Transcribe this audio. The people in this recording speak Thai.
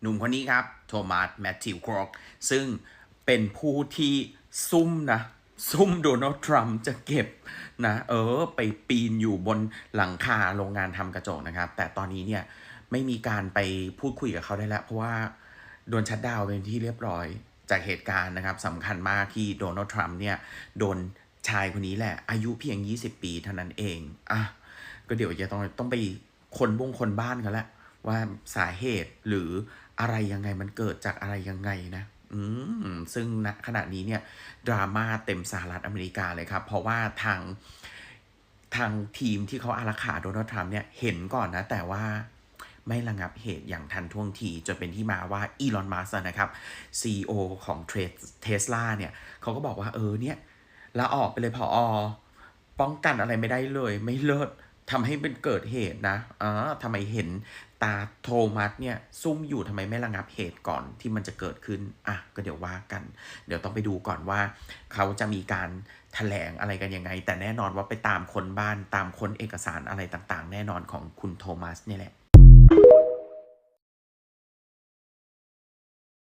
หนุ่มคนนี้ครับ โทมัสแมทธิวครอกซึ่งเป็นผู้ที่ซุ่มนะ ซุ่มโดนัลด์ทรัมป์จะเก็บนะ เออ ไปปีนอยู่บนหลังคาโรงงานทำกระจกนะครับ แต่ตอนนี้เนี่ย ไม่มีการไปพูดคุยกับเขาได้แล้ว เพราะว่าโดนชัดดาวเป็นที่เรียบร้อยจากเหตุการณ์นะครับสำคัญมากที่โดนัลด์ทรัมป์เนี่ย โดนชายคนนี้แหละ อายุเพียง 20 ปีเท่านั้นเอง อะ ก็เดี๋ยวจะต้องต้องไปคนบงคนบ้านกันแล้ว ว่าสาเหตุหรืออะไรยังไงมันเกิดจากอะไรยังไงนะอืมซึ่งณขณะนี้เนี่ยดราม่าเต็มสหรัฐอเมริกาเลยครับ เพราะว่าทางทางทีมที่เขาอารักขาโดนัลด์ทรัมป์เนี่ยเห็นก่อนนะ แต่ว่าไม่ระงับเหตุอย่างทันท่วงทีจนเป็นที่มาว่าอีลอนมัสนะครับ CEO ของเทสลาเนี่ยเขาก็บอกว่าเออเนี่ยลาออกไปเลยพออป้องกันอะไรไม่ได้เลย ไม่เลิศทำให้เป็นเกิดเหตุนะอ๋อทำไมเห็น ตาโทมัสเนี่ยซุ่มอยู่ทำไมไม่ระงับเหตุก่อนที่มันจะเกิดขึ้น อะ ก็เดี๋ยวว่ากัน เดี๋ยวต้องไปดูก่อนว่า เขาจะมีการแถลงอะไรกันยังไง แต่แน่นอนว่าไปตามคนบ้านตามคนเอกสารอะไรต่างๆ แน่นอนของคุณโทมัสเนี่ยแหละ